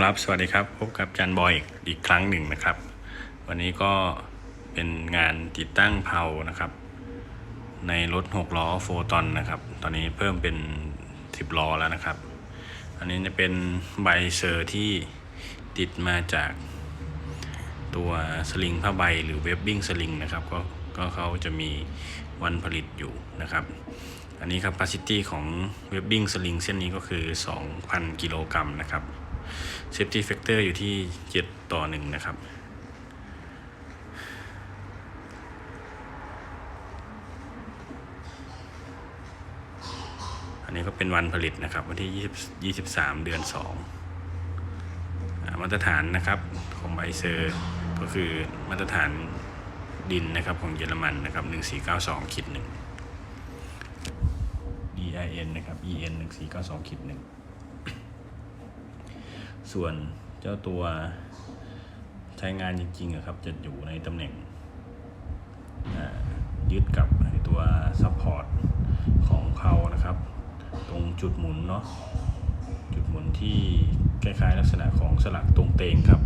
ครับสวัสดีครับพบกับจันบอยอีกครั้งหนึ่งนะครับ วันนี้ก็เป็นงานติดตั้งเพลานะครับ ในรถ 6 ล้อโฟตอนนะครับ ตอนนี้เพิ่มเป็น 10 ล้อแล้วนะครับ อันนี้จะเป็นใบเซอร์ที่ติดมาจากตัวสลิงผ้าใบหรือเวบบิ้งสลิงนะครับก็ก็เขาจะมีวันผลิตอยู่นะครับ อันนี้ครับ capacity ของเวบบิ้งสลิงเส้นนี้ก็คือ 2,000 กิโลกรัมนะครับ safety factor อยู่ที่ 7 ต่อ 1 นะครับ อันนี้ก็เป็นวันผลิตนะครับ วันที่ 20 23 เดือน2อ่ามาตรฐานนะครับของไบเซอร์ก็คือมาตรฐานดินนะครับของเยอรมันนะครับ1492คิด1 DIN นะครับ EN 1492คิด1 ส่วนเจ้าตัวใช้งานจริงๆอะครับ จะอยู่ในตำแหน่งยึดกับไอตัวซัพพอร์ตของเขานะครับ ตรงจุดหมุนเนาะจุดหมุนที่คล้ายๆลักษณะของสลักตรงเตงครับ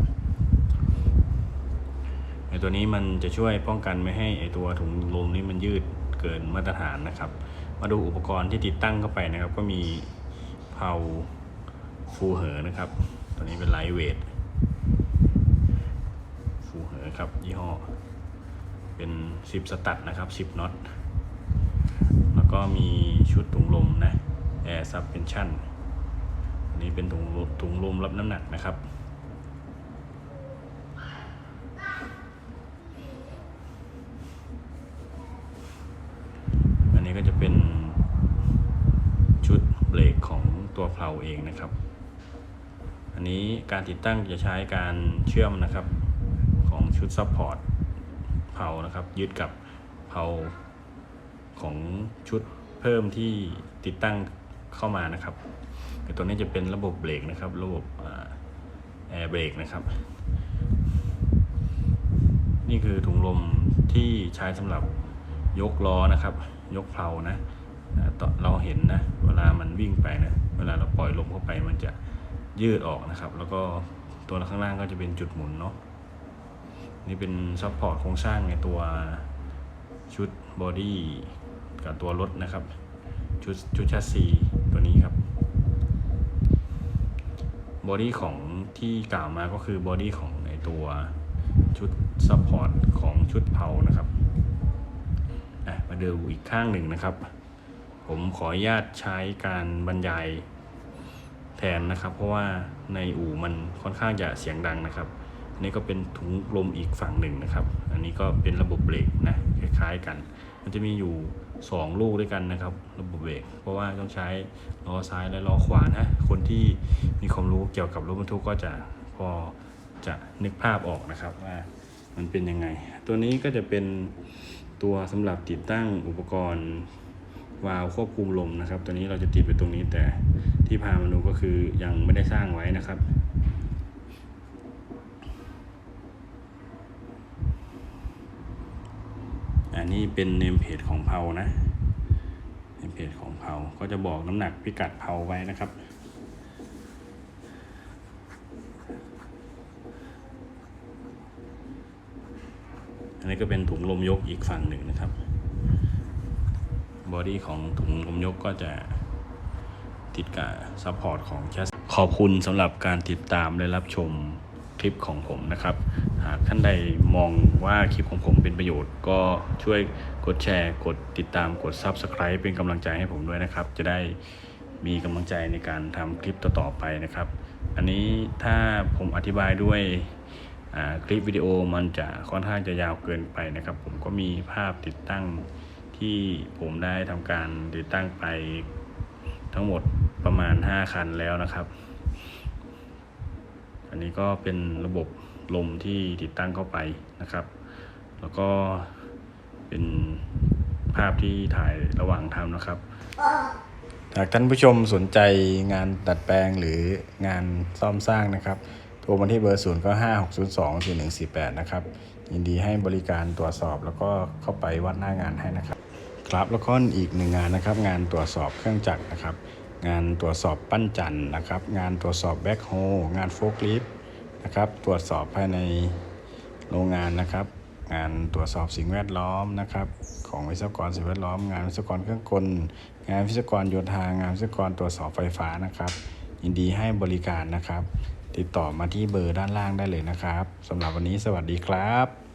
ไอตัวนี้มันจะช่วยป้องกันไม่ให้ไอตัวถุงลมนี้มันยืดเกินมาตรฐานนะครับ มาดูอุปกรณ์ที่ติดตั้งเข้าไปนะครับ ก็มีเพา ฟูเหอนะครับ ตัวนี้เป็นไลท์เวทฟูเหอครับยี่ห้อ เป็น 10 สตัดนะครับ 10น็อต แล้วก็มีชุดถุงลมนะ Air Suspension อันนี้เป็นถุงถุงลมรับน้ำหนักนะครับอันนี้ก็จะเป็นชุดเบรกของตัวเพลาเองนะครับ อันนี้การติดตั้งจะใช้การเชื่อมนะครับของชุดซัพพอร์ตเพานะครับ ยึดกับเพาของชุดเพิ่มที่ติดตั้งเข้ามานะครับตัวนี้จะเป็นระบบเบรกนะครับ ระบบแอร์เบรกนะครับ นี่คือถุงลมที่ใช้สำหรับยกล้อนะครับ ยกเพลานะเราเห็นนะ เวลามันวิ่งไปนะ เวลาเราปล่อยลมเข้าไปมันจะ ยืดออกนะครับ แล้วก็ตัวข้างล่างก็จะเป็นจุดหมุนเนาะนี่เป็นซัพพอร์ตโครงสร้างในตัวชุดบอดี้กับตัวรถนะครับ ชุดชุดแชสซีตัวนี้ครับบอดี้ของที่กล่าวมาก็คือบอดี้ของในตัวชุดซัพพอร์ตของชุดเผานะครับอะมาดูอีกข้างหนึ่งนะครับ ผมขออนุญาตใช้การบรรยาย แทนนะครับ เพราะว่าในอู่มันค่อนข้างจะเสียงดังนะครับอันนี้ก็เป็นถุงลมอีกฝั่งหนึ่งนะครับ อันนี้ก็เป็นระบบเบรกนะคล้ายๆกัน มันจะมีอยู่ 2 ลูกด้วยกันนะครับ ระบบเบรกเพราะว่าต้องใช้ล้อซ้ายและล้อขวานะคนที่มีความรู้เกี่ยวกับรถบรรทุกก็จะพอจะนึกภาพออกนะครับว่ามันเป็นยังไง ตัวนี้ก็จะเป็นตัวสำหรับติดตั้งอุปกรณ์วาล์วควบคุมลมนะครับ ตัวนี้เราจะติดไปตรงนี้แต่ ที่พามาดูก็คือยังไม่ได้สร้างไว้นะครับ อันนี้เป็นเนมเพจของเพานะเนมเพจของเพาก็จะบอกน้ำหนักพิกัดเพาไว้นะครับอันนี้ก็เป็นถุงลมยกอีกฝั่งหนึ่งนะครับ บอดี้ของถุงลมยกก็จะ ติดกับซัพพอร์ตของแชสขอบคุณสำหรับการติดตามและรับชมคลิปของผมนะครับ หากท่านใดมองว่าคลิปของผมเป็นประโยชน์ ก็ช่วยกดแชร์ กดติดตามกด Subscribe เป็นกำลังใจให้ผมด้วยนะครับ จะได้มีกำลังใจในการทำคลิปต่อๆไปนะครับ อันนี้ถ้าผมอธิบายด้วยคลิปวิดีโอมันจะค่อนข้างจะยาวเกินไปนะครับ ผมก็มีภาพติดตั้งที่ผมได้ทำการติดตั้งไปทั้งหมด ประมาณ 5 คันแล้วนะครับ อันนี้ก็เป็นระบบลมที่ติดตั้งเข้าไปนะครับ แล้วก็เป็นภาพที่ถ่ายระหว่างทำนะครับหากท่านผู้ชมสนใจงานดัดแปลงหรืองานซ่อมสร้างนะครับ โทรมาที่เบอร์ 0 9 5 6 0 2 4 1 4 8 นะครับ ยินดีให้บริการตรวจสอบแล้วก็เข้าไปวัดหน้างานให้นะครับ ครับแล้วก็อีกหนึ่งงานนะครับ งานตรวจสอบเครื่องจักรนะครับ งานตรวจสอบปั้นจันนะครับ งานตรวจสอบแบ็คโฮงานโฟกลิฟต์นะครับ ตรวจสอบภายในโรงงานนะครับ งานตรวจสอบสิ่งแวดล้อมนะครับ ของวิศวกรสิ่งแวดล้อม งานวิศวกรเครื่องกล งานวิศวกรโยธางานวิศวกรตรวจสอบไฟฟ้านะครับ ยินดีให้บริการนะครับ ติดต่อมาที่เบอร์ด้านล่างได้เลยนะครับสำหรับวันนี้สวัสดีครับ